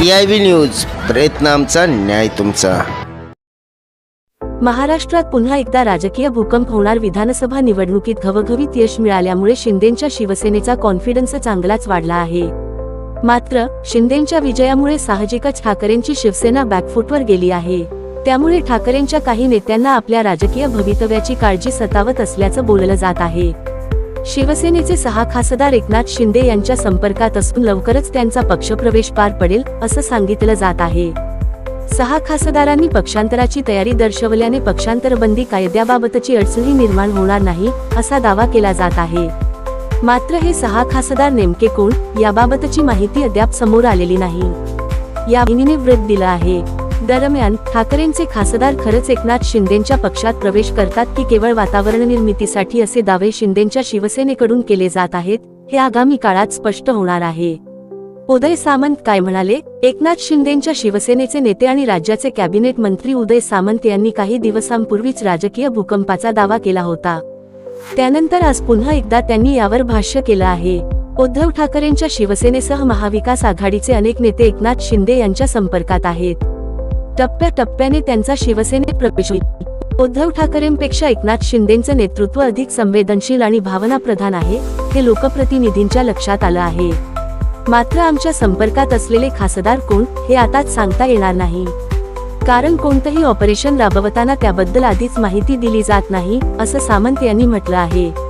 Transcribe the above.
C I V news प्रयत्न आमचा न्याय तुमचा. महाराष्ट्रात पुन्हा एकदा राजकीय भूकंप होणार. विधानसभा निवडणुकीत घवघवीत यश मिळाल्यामुळे शिंदेंच्या शिवसेनेचा कॉन्फिडन्स चांगलाच वाढला आहे. मात्र शिंदेंच्या विजयामुळे साहजिकच ठाकरेंची शिवसेना बॅकफुटवर गेली आहे. त्यामुळे ठाकरेंच्या काही नेत्यांना आपल्या राजकीय भवितव्याची काळजी सतावत असल्याचं बोललं जात आहे. शिवसेनेचे सहा खासदार एकनाथ शिंदे यांच्या संपर्कात असून लवकरच त्यांचा पक्षप्रवेश पार पडेल असं सांगितलं जात आहे. सहा खासदारांनी पक्षांतराची तयारी दर्शवल्याने पक्षांतर बंदी कायद्याबाबतची अडचणी निर्माण होणार नाही असा दावा केला जात आहे. मात्र हे सहा खासदार नेमके कोण याबाबतची माहिती अद्याप समोर आलेली नाही. या बहिणीने व्रत दिलं आहे. दरम्यान ठाकरेंचे खासदार खरंच एकनाथ शिंदेच्या पक्षात प्रवेश करतात की केवळ वातावरण निर्मितीसाठी असे दावे शिंदेच्या शिवसेनेकडून केले जात आहेत हे आगामी काळात स्पष्ट होणार आहे. उदय सामंत काय म्हणाले? एकनाथ शिंदेच्या शिवसेनेचे नेते आणि राज्याचे कॅबिनेट मंत्री उदय सामंत यांनी काही दिवसांपूर्वीच राजकीय भूकंपाचा दावा केला होता. त्यानंतर आज पुन्हा एकदा त्यांनी यावर भाष्य केलं आहे. उद्धव ठाकरेंच्या शिवसेनेसह महाविकास आघाडीचे अनेक नेते एकनाथ शिंदे यांच्या संपर्कात आहेत. टप्प्याटप्प्याने त्यांचा शिवसेनेत प्रवेश होईल. उद्धव ठाकरेंपेक्षा एकनाथ शिंदेचं नेतृत्व अधिक संवेदनशील आणि भावनाप्रधान आहे हे लोकप्रतिनिधींच्या लक्षात आलं आहे. मात्र आमच्या संपर्कात असलेले खासदार कोण हे आताच सांगता येणार नाही. कारण कोणतंही ऑपरेशन राबवताना त्याबद्दल आधीच माहिती दिली जात नाही असं सामंत यांनी म्हटलं आहे.